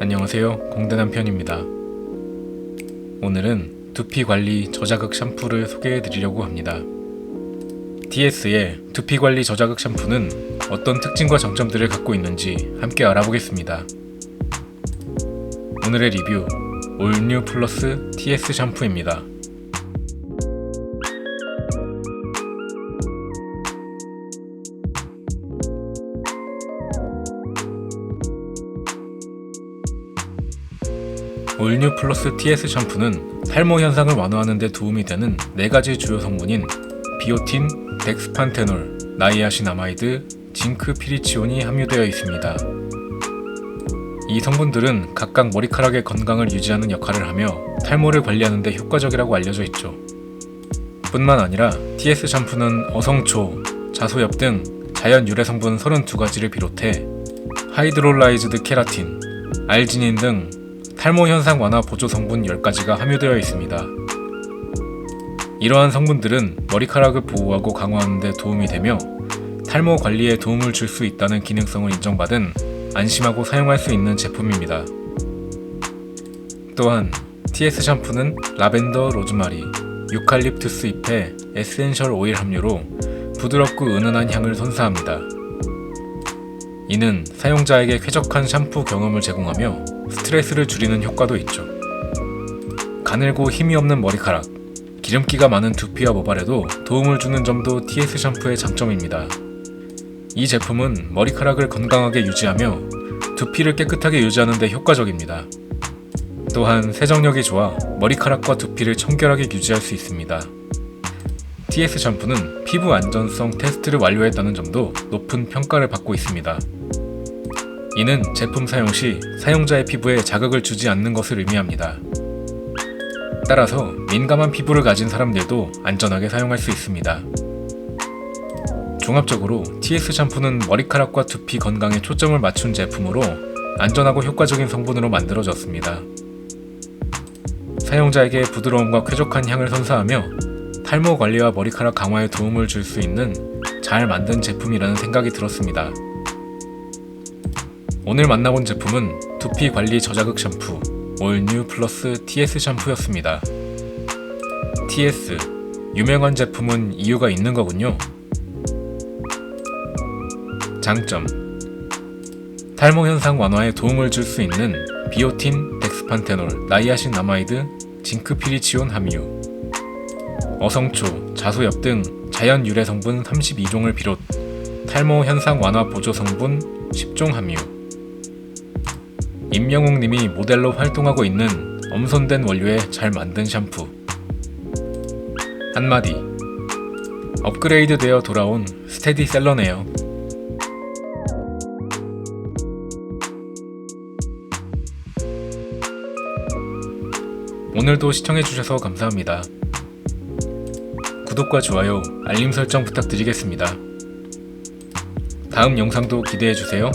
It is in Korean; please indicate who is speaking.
Speaker 1: 안녕하세요. 공대 남 편입니다. 오늘은 두피 관리 저자극 샴푸를 소개해 드리려고 합니다. TS의 두피 관리 저자극 샴푸는 어떤 특징과 장점들을 갖고 있는지 함께 알아보겠습니다. 오늘의 리뷰 올뉴 플러스 TS 샴푸입니다. 올뉴 플러스 TS 샴푸는 탈모 현상을 완화하는 데 도움이 되는 네 가지 주요 성분인 비오틴, 덱스판테놀, 나이아신아마이드, 징크 피리치온이 함유되어 있습니다. 이 성분들은 각각 머리카락의 건강을 유지하는 역할을 하며 탈모를 관리하는 데 효과적이라고 알려져 있죠. 뿐만 아니라 TS 샴푸는 어성초, 자소엽 등 자연 유래 성분 32가지를 비롯해 하이드롤라이즈드 케라틴, 알지닌 등 탈모 현상 완화 보조 성분 10가지가 함유되어 있습니다. 이러한 성분들은 머리카락을 보호하고 강화하는 데 도움이 되며 탈모 관리에 도움을 줄 수 있다는 기능성을 인정받은 안심하고 사용할 수 있는 제품입니다. 또한 TS 샴푸는 라벤더 로즈마리, 유칼립투스 잎의 에센셜 오일 함유로 부드럽고 은은한 향을 선사합니다. 이는 사용자에게 쾌적한 샴푸 경험을 제공하며 스트레스를 줄이는 효과도 있죠. 가늘고 힘이 없는 머리카락, 기름기가 많은 두피와 모발에도 도움을 주는 점도 TS 샴푸의 장점입니다. 이 제품은 머리카락을 건강하게 유지하며 두피를 깨끗하게 유지하는 데 효과적입니다. 또한 세정력이 좋아 머리카락과 두피를 청결하게 유지할 수 있습니다. TS 샴푸는 피부 안전성 테스트를 완료했다는 점도 높은 평가를 받고 있습니다. 이는 제품 사용 시 사용자의 피부에 자극을 주지 않는 것을 의미합니다. 따라서 민감한 피부를 가진 사람들도 안전하게 사용할 수 있습니다. 종합적으로 TS 샴푸는 머리카락과 두피 건강에 초점을 맞춘 제품으로 안전하고 효과적인 성분으로 만들어졌습니다. 사용자에게 부드러움과 쾌적한 향을 선사하며 탈모 관리와 머리카락 강화에 도움을 줄 수 있는 잘 만든 제품이라는 생각이 들었습니다. 오늘 만나본 제품은 두피 관리 저자극 샴푸 올뉴 플러스 TS 샴푸였습니다. TS 유명한 제품은 이유가 있는 거군요. 장점 탈모 현상 완화에 도움을 줄 수 있는 비오틴, 덱스판테놀, 나이아신 아마이드, 징크피리치온 함유 어성초, 자소엽 등 자연 유래 성분 32종을 비롯 탈모 현상 완화 보조 성분 10종 함유 임영웅 님이 모델로 활동하고 있는 엄선된 원료에 잘 만든 샴푸 한마디 업그레이드 되어 돌아온 스테디 셀러네요. 오늘도 시청해주셔서 감사합니다. 구독과 좋아요, 알림 설정 부탁드리겠습니다. 다음 영상도 기대해주세요.